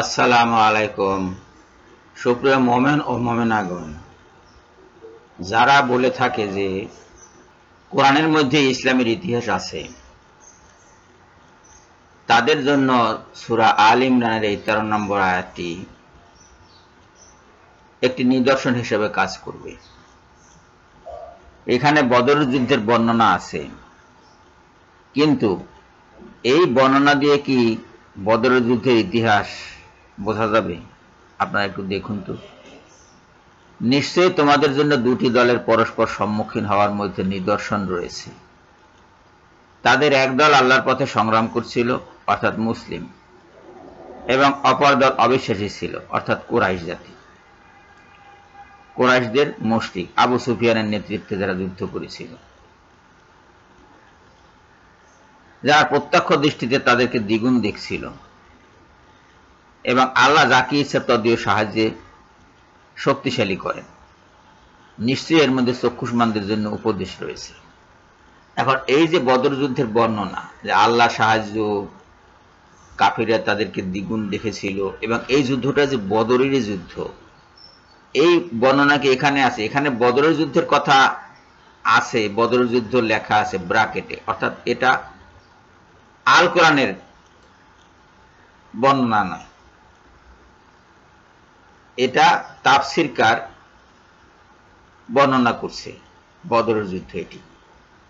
আসসালামু আলাইকুম। সুপ্রিয় মোমেন ও মোমেনাগণ, যারা বলে থাকে যে কোরআনের মধ্যে ইসলামের ইতিহাস আছে, তাদের জন্য সুরা আল ইমরানের এই তেরো নম্বর আয়াতটি একটি নিদর্শন হিসেবে কাজ করবে। এখানে বদর যুদ্ধের বর্ণনা আছে, কিন্তু এই বর্ণনা দিয়ে কি বদর যুদ্ধের ইতিহাস বোঝা যাবে। আপনারা একটু দেখুন তো। নিশ্চয়ই তোমাদের জন্য দুটি দলের পরস্পর সম্মুখীন হওয়ার মধ্যে নিদর্শন রয়েছে। তাদের এক দল আল্লাহর পথে সংগ্রাম করছিল, অর্থাৎ মুসলিম, এবং অপর দল অবিশ্বাসী ছিল, অর্থাৎ কোরাইশ জাতি। কোরাইশদের মুশরিক আবু সুফিয়ানের নেতৃত্বে যারা যুদ্ধ করেছিল, যারা প্রত্যক্ষ দৃষ্টিতে তাদেরকে দ্বিগুণ দেখছিল। এবং আল্লাহ যাকে ইচ্ছা তদীয় সাহায্যে শক্তিশালী করেন। নিশ্চয়ই এর মধ্যে চক্ষুষ্মানদের জন্য উপদেশ রয়েছে। এখন এই যে বদর যুদ্ধের বর্ণনা, যে আল্লাহ সাহায্য কাফিরা তাদেরকে দ্বিগুণ দেখেছিল এবং এই যুদ্ধটা যে বদরেরই যুদ্ধ, এই বর্ণনাকে এখানে আছে? এখানে বদরের যুদ্ধের কথা আছে, বদরের যুদ্ধ লেখা আছে ব্রাকেটে। অর্থাৎ এটা আল কোরআনের বর্ণনা নয়। এটা তাফসিরকার বর্ণনা করছে, বদরের যুদ্ধ এটি।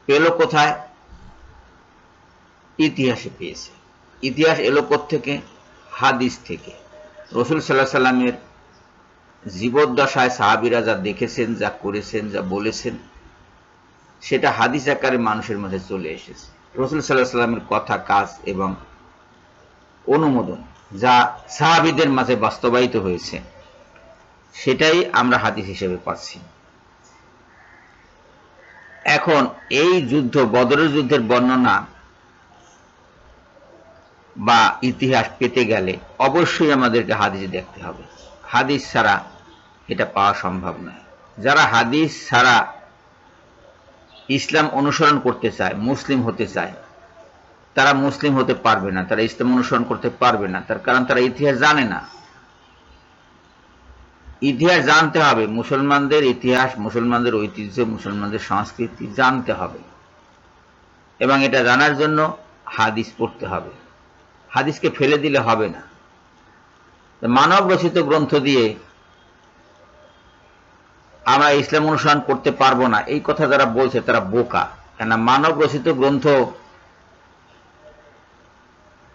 পেল কোথায়? ইতিহাসে পেয়েছে। ইতিহাস এলো থেকে হাদিস থেকে। রসুল সাল্লাহ সাল্লামের জীবদ্দশায় সাহাবিরা যা দেখেছেন, যা করেছেন, যা বলেছেন, সেটা হাদিস আকারে মানুষের মধ্যে চলে এসেছে। রসুল সাল্লাহ সাল্লামের কথা, কাজ এবং অনুমোদন যা সাহাবিদের মাঝে বাস্তবায়িত হয়েছে। সেটাই আমরা হাদিস হিসেবে পাচ্ছি। এখন এই যুদ্ধ, বদরের যুদ্ধের বর্ণনা বা ইতিহাস পেতে গেলে অবশ্যই আমাদেরকে হাদিস দেখতে হবে। হাদিস ছাড়া এটা পাওয়া সম্ভব নয়। যারা হাদিস ছাড়া ইসলাম অনুসরণ করতে চায়, মুসলিম হতে চায়, তারা মুসলিম হতে পারবে না, তারা ইসলাম অনুসরণ করতে পারবে না, তার কারণ তারা ইতিহাস জানে না। ইতিহাস জানতে হবে। মুসলমানদের ইতিহাস, মুসলমানদের ঐতিহ্য, মুসলমানদের সংস্কৃতি জানতে হবে। এবং এটা জানার জন্য হাদিস পড়তে হবে। হাদিসকে ফেলে দিলে হবে না। মানব রচিত গ্রন্থ দিয়ে আমরা ইসলাম অনুসরণ করতে পারব না। এই কথা যারা বলছে, তারা বোকা। কেন মানব রচিত গ্রন্থ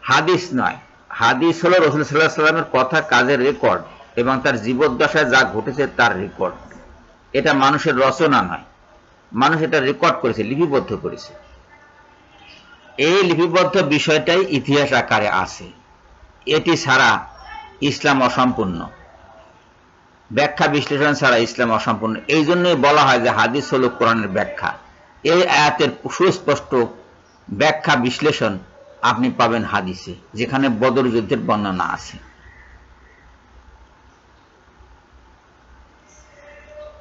হাদিস নয়। হাদিস হলো রসুল সাল্লাহ সাল্লামের কথা, কাজের রেকর্ড এবং তার জীবদ্দশায় যা ঘটেছে তার রেকর্ড এটা মানুষের রচনা নয়। মানুষ এটা রেকর্ড করেছে, লিপিবদ্ধ করেছে। এই লিপিবদ্ধ বিষয়টাই ইতিহাস আকারে আছে। এটি ছাড়া ইসলাম অসম্পূর্ণ। ব্যাখ্যা বিশ্লেষণ ছাড়া ইসলাম অসম্পূর্ণ। এই জন্যই বলা হয় যে হাদিস হল কোরআনের ব্যাখ্যা। এই আয়াতের সুস্পষ্ট ব্যাখ্যা বিশ্লেষণ আপনি পাবেন হাদিসে, যেখানে বদর যুদ্ধের বর্ণনা আছে।